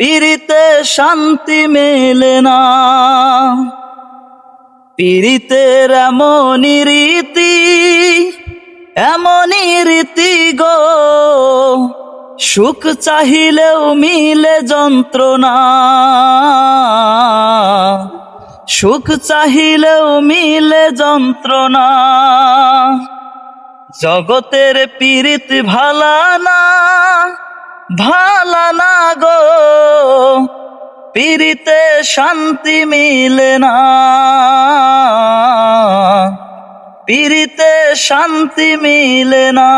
পীরিতে শান্তি মেলে না। পীরিতের এমনই রীতি এমনই রীতি গো। সুখ চাহিলেও মিলে যন্ত্রণা। সুখ চাহিলেও মিলে যন্ত্রণা। জগতের পীড়িত ভালা না। ভালা না গো পীড়িতে শান্তি মিলে না। পীড়িতে শান্তি মিলে না।